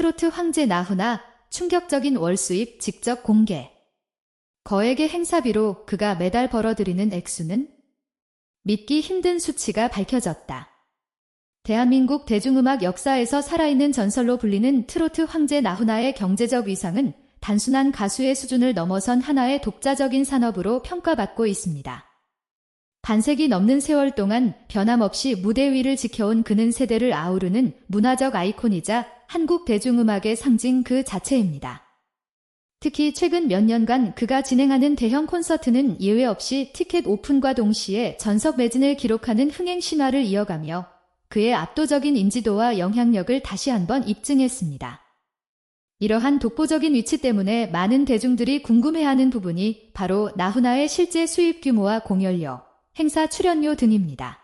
트로트 황제 나훈아 충격적인 월 수입 직접 공개. 거액의 행사비로 그가 매달 벌어들이는 액수는 믿기 힘든 수치가 밝혀졌다. 대한민국 대중음악 역사에서 살아있는 전설로 불리는 트로트 황제 나훈아의 경제적 위상은 단순한 가수의 수준을 넘어선 하나의 독자적인 산업으로 평가받고 있습니다. 반세기 넘는 세월 동안 변함없이 무대 위를 지켜온 그는 세대를 아우르는 문화적 아이콘이자 한국 대중음악의 상징 그 자체입니다. 특히 최근 몇 년간 그가 진행하는 대형 콘서트는 예외 없이 티켓 오픈과 동시에 전석 매진을 기록하는 흥행 신화를 이어가며 그의 압도적인 인지도와 영향력을 다시 한번 입증했습니다. 이러한 독보적인 위치 때문에 많은 대중들이 궁금해하는 부분이 바로 나훈아의 실제 수입 규모와 공연료, 행사 출연료 등입니다.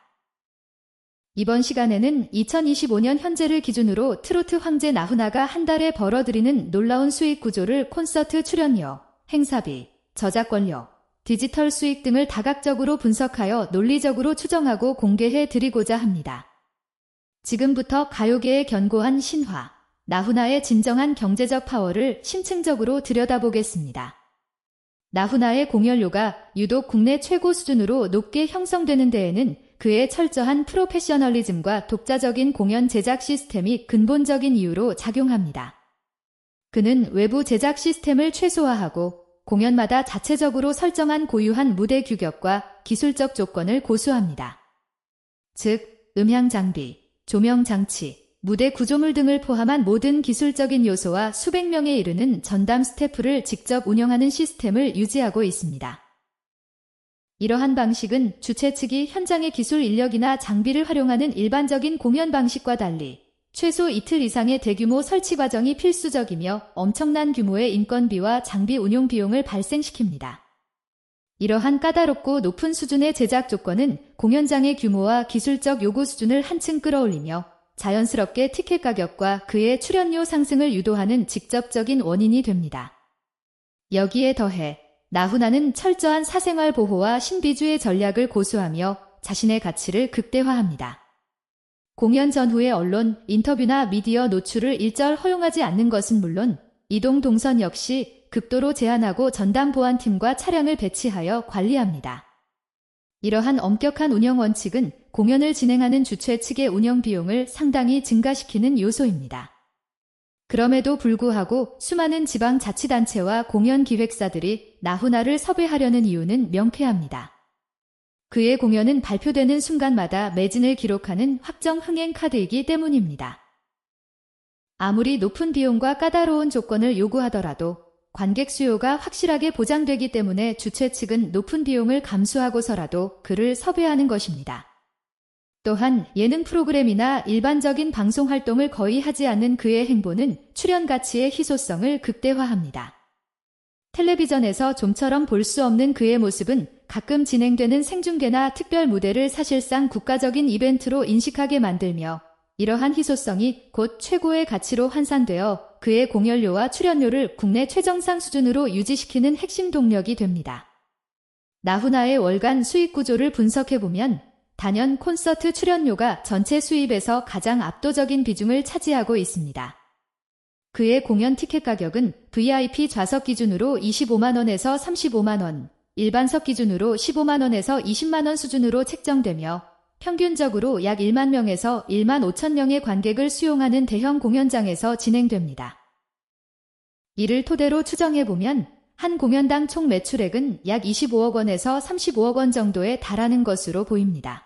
이번 시간에는 2025년 현재를 기준으로 트로트 황제 나훈아가 한 달에 벌어들이는 놀라운 수익 구조를 콘서트 출연료, 행사비, 저작권료, 디지털 수익 등을 다각적으로 분석하여 논리적으로 추정하고 공개해 드리고자 합니다. 지금부터 가요계의 견고한 신화, 나훈아의 진정한 경제적 파워를 심층적으로 들여다보겠습니다. 나훈아의 공연료가 유독 국내 최고 수준으로 높게 형성되는 데에는 그의 철저한 프로페셔널리즘과 독자적인 공연 제작 시스템이 근본적인 이유로 작용합니다. 그는 외부 제작 시스템을 최소화하고 공연마다 자체적으로 설정한 고유한 무대 규격과 기술적 조건을 고수합니다. 즉, 음향 장비, 조명 장치, 무대 구조물 등을 포함한 모든 기술적인 요소와 수백 명에 이르는 전담 스태프를 직접 운영하는 시스템을 유지하고 있습니다. 이러한 방식은 주최 측이 현장의 기술 인력이나 장비를 활용하는 일반적인 공연 방식과 달리 최소 이틀 이상의 대규모 설치 과정이 필수적이며 엄청난 규모의 인건비와 장비 운용 비용을 발생시킵니다. 이러한 까다롭고 높은 수준의 제작 조건은 공연장의 규모와 기술적 요구 수준을 한층 끌어올리며 자연스럽게 티켓 가격과 그의 출연료 상승을 유도하는 직접적인 원인이 됩니다. 여기에 더해 나훈아는 철저한 사생활 보호와 신비주의 전략을 고수하며 자신의 가치를 극대화합니다. 공연 전후의 언론, 인터뷰나 미디어 노출을 일절 허용하지 않는 것은 물론 이동 동선 역시 극도로 제한하고 전담 보안팀과 차량을 배치하여 관리합니다. 이러한 엄격한 운영 원칙은 공연을 진행하는 주최 측의 운영 비용을 상당히 증가시키는 요소입니다. 그럼에도 불구하고 수많은 지방 자치단체와 공연 기획사들이 나훈아를 섭외하려는 이유는 명쾌합니다. 그의 공연은 발표되는 순간마다 매진을 기록하는 확정 흥행 카드이기 때문입니다. 아무리 높은 비용과 까다로운 조건을 요구하더라도 관객 수요가 확실하게 보장되기 때문에 주최 측은 높은 비용을 감수하고서라도 그를 섭외하는 것입니다. 또한 예능 프로그램이나 일반적인 방송 활동을 거의 하지 않는 그의 행보는 출연 가치의 희소성을 극대화합니다. 텔레비전에서 좀처럼 볼 수 없는 그의 모습은 가끔 진행되는 생중계나 특별 무대를 사실상 국가적인 이벤트로 인식하게 만들며 이러한 희소성이 곧 최고의 가치로 환산되어 그의 공연료와 출연료를 국내 최정상 수준으로 유지시키는 핵심 동력이 됩니다. 나훈아의 월간 수익 구조를 분석해보면 단연 콘서트 출연료가 전체 수입에서 가장 압도적인 비중을 차지하고 있습니다. 그의 공연 티켓 가격은 VIP 좌석 기준으로 25만원에서 35만원, 일반석 기준으로 15만원에서 20만원 수준으로 책정되며 평균적으로 약 1만 명에서 1만 5천 명의 관객을 수용하는 대형 공연장에서 진행됩니다. 이를 토대로 추정해보면 한 공연당 총 매출액은 약 25억 원에서 35억 원 정도에 달하는 것으로 보입니다.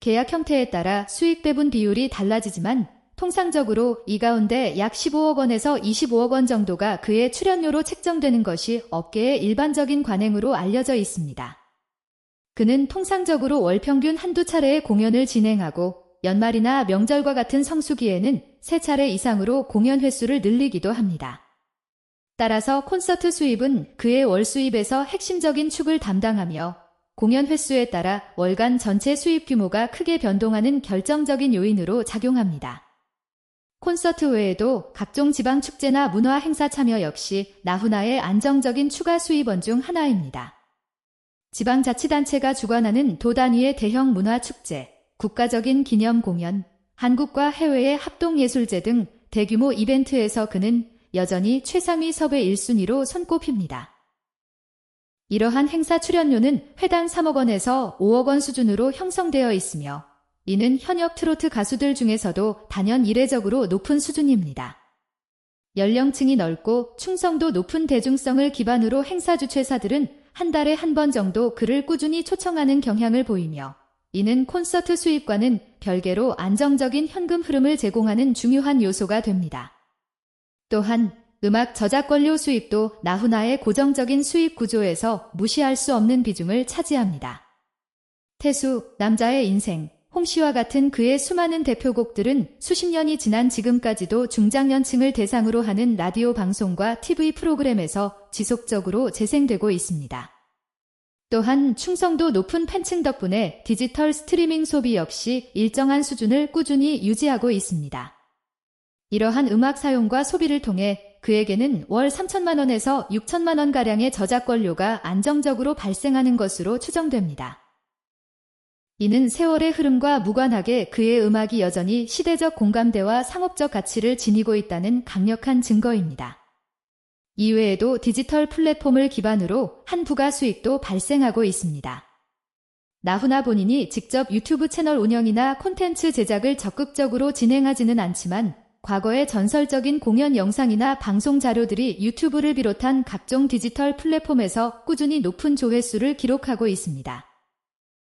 계약 형태에 따라 수익 배분 비율이 달라지지만 통상적으로 이 가운데 약 15억 원에서 25억 원 정도가 그의 출연료로 책정되는 것이 업계의 일반적인 관행으로 알려져 있습니다. 그는 통상적으로 월 평균 한두 차례의 공연을 진행하고 연말이나 명절과 같은 성수기에는 세 차례 이상으로 공연 횟수를 늘리기도 합니다. 따라서 콘서트 수입은 그의 월 수입에서 핵심적인 축을 담당하며 공연 횟수에 따라 월간 전체 수입 규모가 크게 변동하는 결정적인 요인으로 작용합니다. 콘서트 외에도 각종 지방 축제나 문화 행사 참여 역시 나훈아의 안정적인 추가 수입원 중 하나입니다. 지방자치단체가 주관하는 도 단위의 대형 문화 축제, 국가적인 기념 공연, 한국과 해외의 합동예술제 등 대규모 이벤트에서 그는 여전히 최상위 섭외 1순위로 손꼽힙니다. 이러한 행사 출연료는 회당 3억 원에서 5억 원 수준으로 형성되어 있으며 이는 현역 트로트 가수들 중에서도 단연 이례적으로 높은 수준입니다. 연령층이 넓고 충성도 높은 대중성을 기반으로 행사 주최사들은 한 달에 한 번 정도 그를 꾸준히 초청하는 경향을 보이며 이는 콘서트 수입과는 별개로 안정적인 현금 흐름을 제공하는 중요한 요소가 됩니다. 또한 음악 저작권료 수입도 나훈아의 고정적인 수입 구조에서 무시할 수 없는 비중을 차지합니다. 태수, 남자의 인생, 홍시와 같은 그의 수많은 대표곡들은 수십 년이 지난 지금까지도 중장년층을 대상으로 하는 라디오 방송과 TV 프로그램에서 지속적으로 재생되고 있습니다. 또한 충성도 높은 팬층 덕분에 디지털 스트리밍 소비 역시 일정한 수준을 꾸준히 유지하고 있습니다. 이러한 음악 사용과 소비를 통해 그에게는 월 3천만 원에서 6천만 원가량의 저작권료가 안정적으로 발생하는 것으로 추정됩니다. 이는 세월의 흐름과 무관하게 그의 음악이 여전히 시대적 공감대와 상업적 가치를 지니고 있다는 강력한 증거입니다. 이외에도 디지털 플랫폼을 기반으로 한 부가 수익도 발생하고 있습니다. 나훈아 본인이 직접 유튜브 채널 운영이나 콘텐츠 제작을 적극적으로 진행하지는 않지만 과거의 전설적인 공연 영상이나 방송 자료들이 유튜브를 비롯한 각종 디지털 플랫폼에서 꾸준히 높은 조회수를 기록하고 있습니다.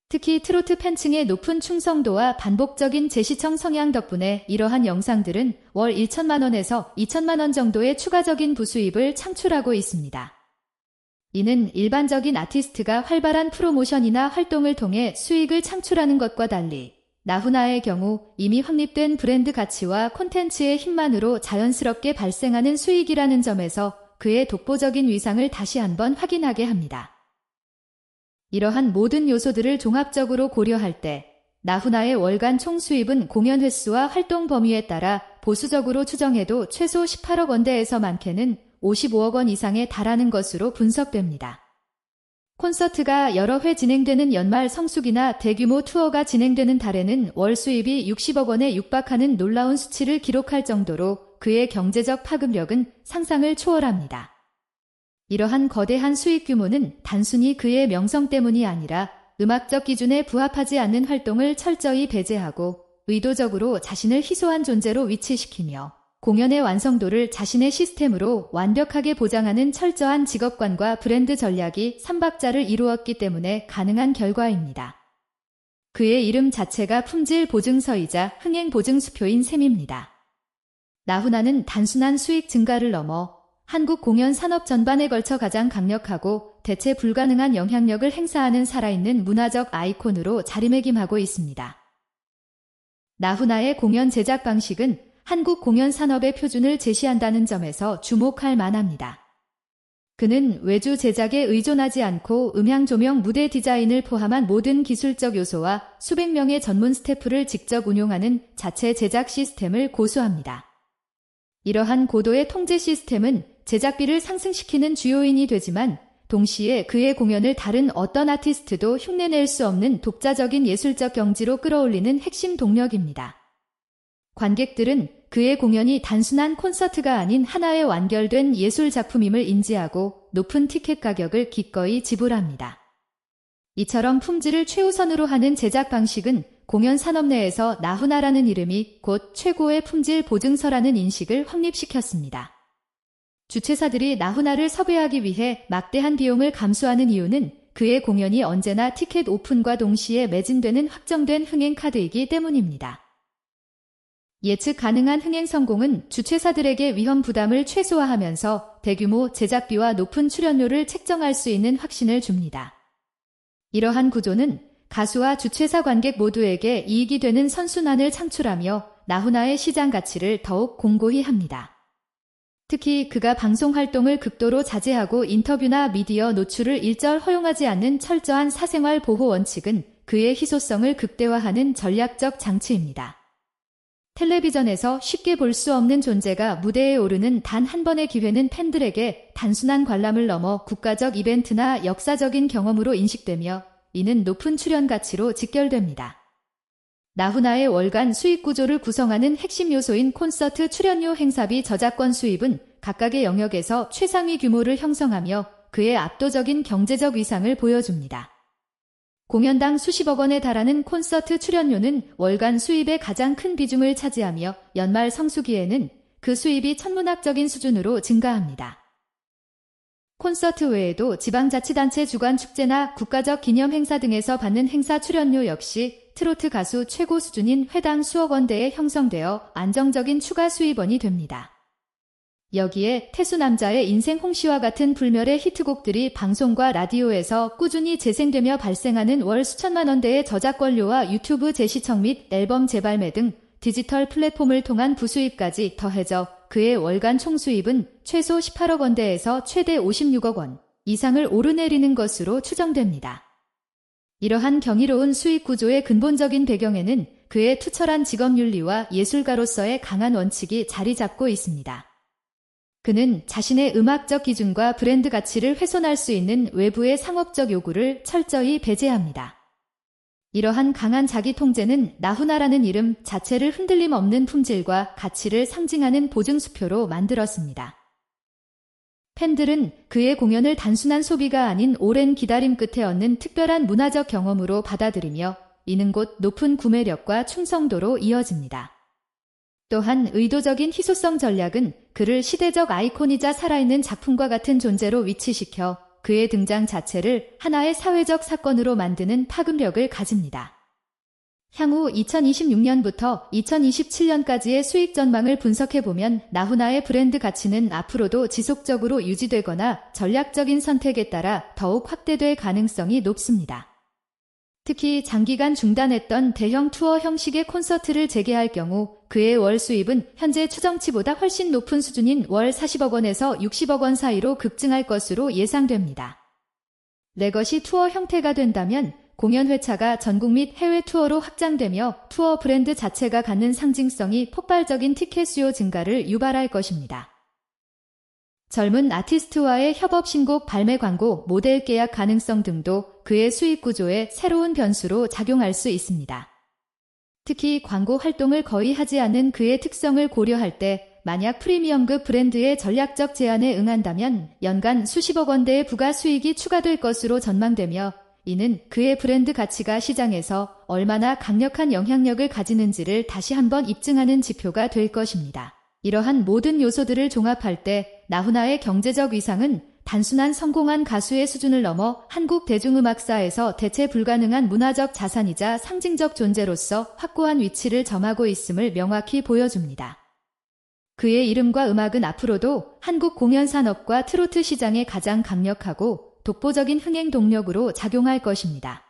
특히 트로트 팬층의 높은 충성도와 반복적인 재시청 성향 덕분에 이러한 영상들은 월 1천만 원에서 2천만 원 정도의 추가적인 부수입을 창출하고 있습니다. 이는 일반적인 아티스트가 활발한 프로모션이나 활동을 통해 수익을 창출하는 것과 달리 나훈아의 경우 이미 확립된 브랜드 가치와 콘텐츠의 힘만으로 자연스럽게 발생하는 수익이라는 점에서 그의 독보적인 위상을 다시 한번 확인하게 합니다. 이러한 모든 요소들을 종합적으로 고려할 때 나훈아의 월간 총 수입은 공연 횟수와 활동 범위에 따라 보수적으로 추정해도 최소 18억 원대에서 많게는 55억 원 이상에 달하는 것으로 분석됩니다. 콘서트가 여러 회 진행되는 연말 성수기나 대규모 투어가 진행되는 달에는 월 수입이 60억 원에 육박하는 놀라운 수치를 기록할 정도로 그의 경제적 파급력은 상상을 초월합니다. 이러한 거대한 수익 규모는 단순히 그의 명성 때문이 아니라 음악적 기준에 부합하지 않는 활동을 철저히 배제하고 의도적으로 자신을 희소한 존재로 위치시키며 공연의 완성도를 자신의 시스템으로 완벽하게 보장하는 철저한 직업관과 브랜드 전략이 삼박자를 이루었기 때문에 가능한 결과입니다. 그의 이름 자체가 품질 보증서이자 흥행 보증수표인 셈입니다. 나훈아는 단순한 수익 증가를 넘어 한국 공연 산업 전반에 걸쳐 가장 강력하고 대체 불가능한 영향력을 행사하는 살아있는 문화적 아이콘으로 자리매김하고 있습니다. 나훈아의 공연 제작 방식은 한국 공연 산업의 표준을 제시한다는 점에서 주목할 만합니다. 그는 외주 제작에 의존하지 않고 음향 조명 무대 디자인을 포함한 모든 기술적 요소와 수백 명의 전문 스태프를 직접 운용하는 자체 제작 시스템을 고수합니다. 이러한 고도의 통제 시스템은 제작비를 상승시키는 주요인이 되지만 동시에 그의 공연을 다른 어떤 아티스트도 흉내낼 수 없는 독자적인 예술적 경지로 끌어올리는 핵심 동력입니다. 관객들은 그의 공연이 단순한 콘서트가 아닌 하나의 완결된 예술 작품임을 인지하고 높은 티켓 가격을 기꺼이 지불합니다. 이처럼 품질을 최우선으로 하는 제작 방식은 공연 산업 내에서 나훈아라는 이름이 곧 최고의 품질 보증서라는 인식을 확립시켰습니다. 주최사들이 나훈아를 섭외하기 위해 막대한 비용을 감수하는 이유는 그의 공연이 언제나 티켓 오픈과 동시에 매진되는 확정된 흥행 카드이기 때문입니다. 예측 가능한 흥행 성공은 주최사들에게 위험 부담을 최소화하면서 대규모 제작비와 높은 출연료를 책정할 수 있는 확신을 줍니다. 이러한 구조는 가수와 주최사 관객 모두에게 이익이 되는 선순환을 창출하며 나훈아의 시장 가치를 더욱 공고히 합니다. 특히 그가 방송 활동을 극도로 자제하고 인터뷰나 미디어 노출을 일절 허용하지 않는 철저한 사생활 보호 원칙은 그의 희소성을 극대화하는 전략적 장치입니다. 텔레비전에서 쉽게 볼 수 없는 존재가 무대에 오르는 단 한 번의 기회는 팬들에게 단순한 관람을 넘어 국가적 이벤트나 역사적인 경험으로 인식되며 이는 높은 출연 가치로 직결됩니다. 나훈아의 월간 수익 구조를 구성하는 핵심 요소인 콘서트 출연료 행사비 저작권 수입은 각각의 영역에서 최상위 규모를 형성하며 그의 압도적인 경제적 위상을 보여줍니다. 공연당 수십억 원에 달하는 콘서트 출연료는 월간 수입의 가장 큰 비중을 차지하며 연말 성수기에는 그 수입이 천문학적인 수준으로 증가합니다. 콘서트 외에도 지방자치단체 주관 축제나 국가적 기념 행사 등에서 받는 행사 출연료 역시 트로트 가수 최고 수준인 회당 수억 원대에 형성되어 안정적인 추가 수입원이 됩니다. 여기에 태수 남자의 인생 홍시와 같은 불멸의 히트곡들이 방송과 라디오에서 꾸준히 재생되며 발생하는 월 수천만 원대의 저작권료와 유튜브 재시청 및 앨범 재발매 등 디지털 플랫폼을 통한 부수입까지 더해져 그의 월간 총수입은 최소 18억 원대에서 최대 56억 원 이상을 오르내리는 것으로 추정됩니다. 이러한 경이로운 수익 구조의 근본적인 배경에는 그의 투철한 직업 윤리와 예술가로서의 강한 원칙이 자리 잡고 있습니다. 그는 자신의 음악적 기준과 브랜드 가치를 훼손할 수 있는 외부의 상업적 요구를 철저히 배제합니다. 이러한 강한 자기 통제는 나훈아라는 이름 자체를 흔들림 없는 품질과 가치를 상징하는 보증수표로 만들었습니다. 팬들은 그의 공연을 단순한 소비가 아닌 오랜 기다림 끝에 얻는 특별한 문화적 경험으로 받아들이며 이는 곧 높은 구매력과 충성도로 이어집니다. 또한 의도적인 희소성 전략은 그를 시대적 아이콘이자 살아있는 작품과 같은 존재로 위치시켜 그의 등장 자체를 하나의 사회적 사건으로 만드는 파급력을 가집니다. 향후 2026년부터 2027년까지의 수익 전망을 분석해보면 나훈아의 브랜드 가치는 앞으로도 지속적으로 유지되거나 전략적인 선택에 따라 더욱 확대될 가능성이 높습니다. 특히 장기간 중단했던 대형 투어 형식의 콘서트를 재개할 경우 그의 월 수입은 현재 추정치보다 훨씬 높은 수준인 월 40억 원에서 60억 원 사이로 급증할 것으로 예상됩니다. 레거시 투어 형태가 된다면 공연 회차가 전국 및 해외 투어로 확장되며 투어 브랜드 자체가 갖는 상징성이 폭발적인 티켓 수요 증가를 유발할 것입니다. 젊은 아티스트와의 협업 신곡 발매 광고, 모델 계약 가능성 등도 그의 수익 구조에 새로운 변수로 작용할 수 있습니다. 특히 광고 활동을 거의 하지 않는 그의 특성을 고려할 때 만약 프리미엄급 브랜드의 전략적 제안에 응한다면 연간 수십억 원대의 부가 수익이 추가될 것으로 전망되며 이는 그의 브랜드 가치가 시장에서 얼마나 강력한 영향력을 가지는지를 다시 한번 입증하는 지표가 될 것입니다. 이러한 모든 요소들을 종합할 때 나훈아의 경제적 위상은 단순한 성공한 가수의 수준을 넘어 한국 대중음악사에서 대체 불가능한 문화적 자산이자 상징적 존재로서 확고한 위치를 점하고 있음을 명확히 보여줍니다. 그의 이름과 음악은 앞으로도 한국 공연 산업과 트로트 시장에 가장 강력하고 독보적인 흥행 동력으로 작용할 것입니다.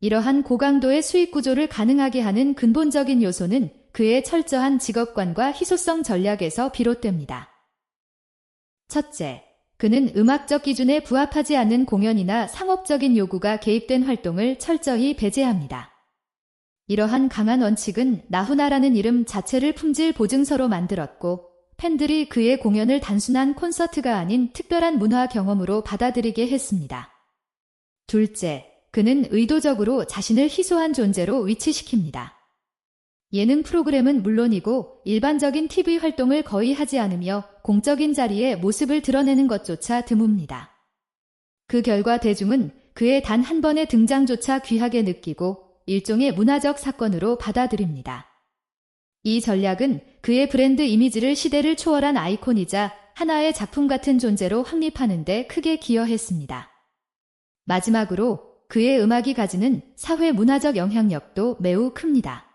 이러한 고강도의 수익 구조를 가능하게 하는 근본적인 요소는 그의 철저한 직업관과 희소성 전략에서 비롯됩니다. 첫째, 그는 음악적 기준에 부합하지 않는 공연이나 상업적인 요구가 개입된 활동을 철저히 배제합니다. 이러한 강한 원칙은 나훈아라는 이름 자체를 품질 보증서로 만들었고 팬들이 그의 공연을 단순한 콘서트가 아닌 특별한 문화 경험으로 받아들이게 했습니다. 둘째, 그는 의도적으로 자신을 희소한 존재로 위치시킵니다. 예능 프로그램은 물론이고 일반적인 TV 활동을 거의 하지 않으며 공적인 자리에 모습을 드러내는 것조차 드뭅니다. 그 결과 대중은 그의 단 한 번의 등장조차 귀하게 느끼고 일종의 문화적 사건으로 받아들입니다. 이 전략은 그의 브랜드 이미지를 시대를 초월한 아이콘이자 하나의 작품 같은 존재로 확립하는 데 크게 기여했습니다. 마지막으로 그의 음악이 가지는 사회 문화적 영향력도 매우 큽니다.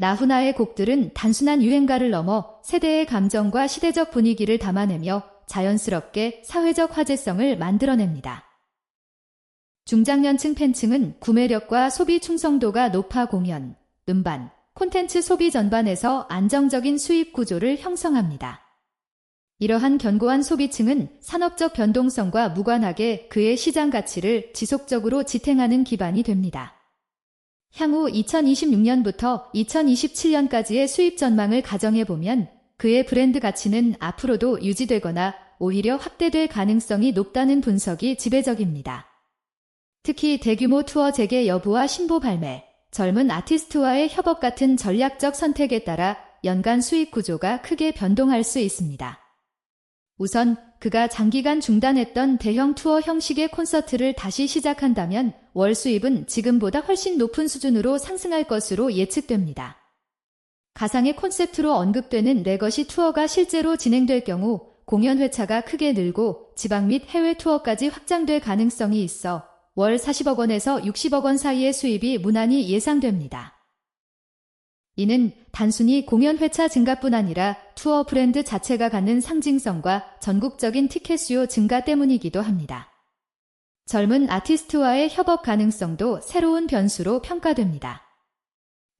나훈아의 곡들은 단순한 유행가를 넘어 세대의 감정과 시대적 분위기를 담아내며 자연스럽게 사회적 화제성을 만들어냅니다. 중장년층 팬층은 구매력과 소비 충성도가 높아 공연, 음반, 콘텐츠 소비 전반에서 안정적인 수입 구조를 형성합니다. 이러한 견고한 소비층은 산업적 변동성과 무관하게 그의 시장 가치를 지속적으로 지탱하는 기반이 됩니다. 향후 2026년부터 2027년까지의 수입 전망을 가정해 보면 그의 브랜드 가치는 앞으로도 유지되거나 오히려 확대될 가능성이 높다는 분석이 지배적입니다. 특히 대규모 투어 재개 여부와 신보 발매, 젊은 아티스트와의 협업 같은 전략적 선택에 따라 연간 수익 구조가 크게 변동할 수 있습니다. 우선 그가 장기간 중단했던 대형 투어 형식의 콘서트를 다시 시작한다면 월 수입은 지금보다 훨씬 높은 수준으로 상승할 것으로 예측됩니다. 가상의 콘셉트로 언급되는 레거시 투어가 실제로 진행될 경우 공연 회차가 크게 늘고 지방 및 해외 투어까지 확장될 가능성이 있어 월 40억 원에서 60억 원 사이의 수입이 무난히 예상됩니다. 이는 단순히 공연 회차 증가뿐 아니라 투어 브랜드 자체가 갖는 상징성과 전국적인 티켓 수요 증가 때문이기도 합니다. 젊은 아티스트와의 협업 가능성도 새로운 변수로 평가됩니다.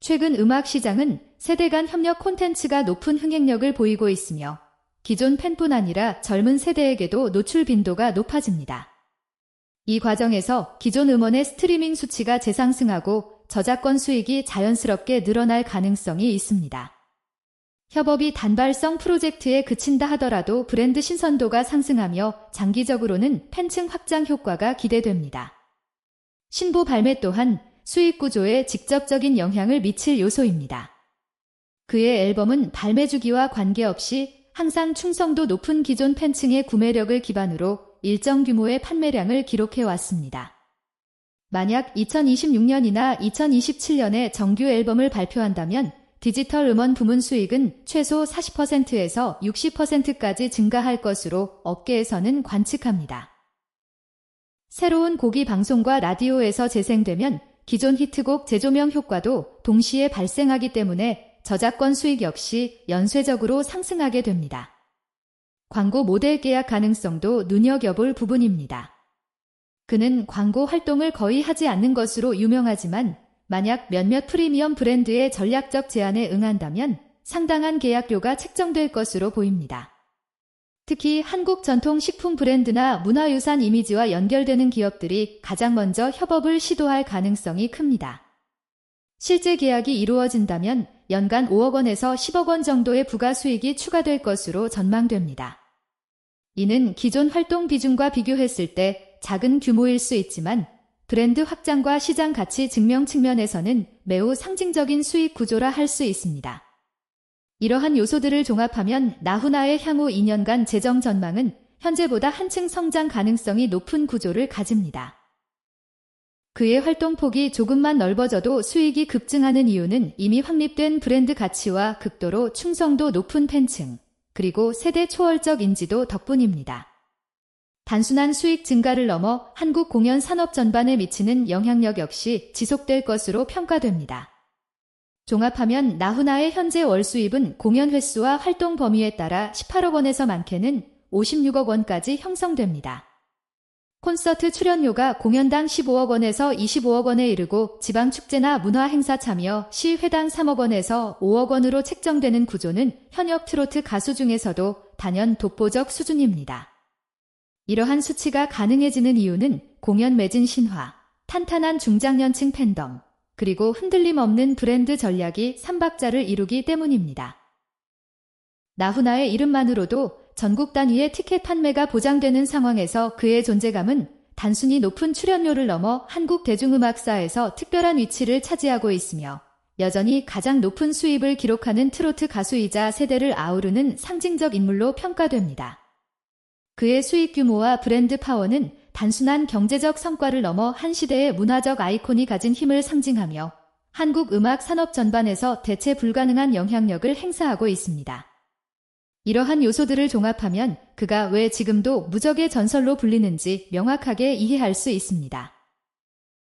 최근 음악 시장은 세대 간 협력 콘텐츠가 높은 흥행력을 보이고 있으며 기존 팬뿐 아니라 젊은 세대에게도 노출 빈도가 높아집니다. 이 과정에서 기존 음원의 스트리밍 수치가 재상승하고 저작권 수익이 자연스럽게 늘어날 가능성이 있습니다. 협업이 단발성 프로젝트에 그친다 하더라도 브랜드 신선도가 상승하며 장기적으로는 팬층 확장 효과가 기대됩니다. 신보 발매 또한 수익 구조에 직접적인 영향을 미칠 요소입니다. 그의 앨범은 발매 주기와 관계없이 항상 충성도 높은 기존 팬층의 구매력을 기반으로 일정 규모의 판매량을 기록해 왔습니다. 만약 2026년이나 2027년에 정규 앨범을 발표한다면 디지털 음원 부문 수익은 최소 40%에서 60%까지 증가할 것으로 업계에서는 관측합니다. 새로운 곡이 방송과 라디오에서 재생되면 기존 히트곡 재조명 효과도 동시에 발생하기 때문에 저작권 수익 역시 연쇄적으로 상승하게 됩니다. 광고 모델 계약 가능성도 눈여겨볼 부분입니다. 그는 광고 활동을 거의 하지 않는 것으로 유명하지만 만약 몇몇 프리미엄 브랜드의 전략적 제안에 응한다면 상당한 계약료가 책정될 것으로 보입니다. 특히 한국 전통 식품 브랜드나 문화유산 이미지와 연결되는 기업들이 가장 먼저 협업을 시도할 가능성이 큽니다. 실제 계약이 이루어진다면 연간 5억 원에서 10억 원 정도의 부가 수익이 추가될 것으로 전망됩니다. 이는 기존 활동 비중과 비교했을 때 작은 규모일 수 있지만 브랜드 확장과 시장 가치 증명 측면에서는 매우 상징적인 수익 구조라 할 수 있습니다. 이러한 요소들을 종합하면 나훈아의 향후 2년간 재정 전망은 현재보다 한층 성장 가능성이 높은 구조를 가집니다. 그의 활동 폭이 조금만 넓어져도 수익이 급증하는 이유는 이미 확립된 브랜드 가치와 극도로 충성도 높은 팬층, 그리고 세대 초월적 인지도 덕분입니다. 단순한 수익 증가를 넘어 한국 공연 산업 전반에 미치는 영향력 역시 지속될 것으로 평가됩니다. 종합하면 나훈아의 현재 월 수입은 공연 횟수와 활동 범위에 따라 18억 원에서 많게는 56억 원까지 형성됩니다. 콘서트 출연료가 공연당 15억 원에서 25억 원에 이르고 지방 축제나 문화 행사 참여 시 회당 3억 원에서 5억 원으로 책정되는 구조는 현역 트로트 가수 중에서도 단연 독보적 수준입니다. 이러한 수치가 가능해지는 이유는 공연 매진 신화, 탄탄한 중장년층 팬덤, 그리고 흔들림 없는 브랜드 전략이 삼박자를 이루기 때문입니다. 나훈아의 이름만으로도 전국 단위의 티켓 판매가 보장되는 상황에서 그의 존재감은 단순히 높은 출연료를 넘어 한국 대중음악사에서 특별한 위치를 차지하고 있으며 여전히 가장 높은 수입을 기록하는 트로트 가수이자 세대를 아우르는 상징적 인물로 평가됩니다. 그의 수익 규모와 브랜드 파워는 단순한 경제적 성과를 넘어 한 시대의 문화적 아이콘이 가진 힘을 상징하며 한국 음악 산업 전반에서 대체 불가능한 영향력을 행사하고 있습니다. 이러한 요소들을 종합하면 그가 왜 지금도 무적의 전설로 불리는지 명확하게 이해할 수 있습니다.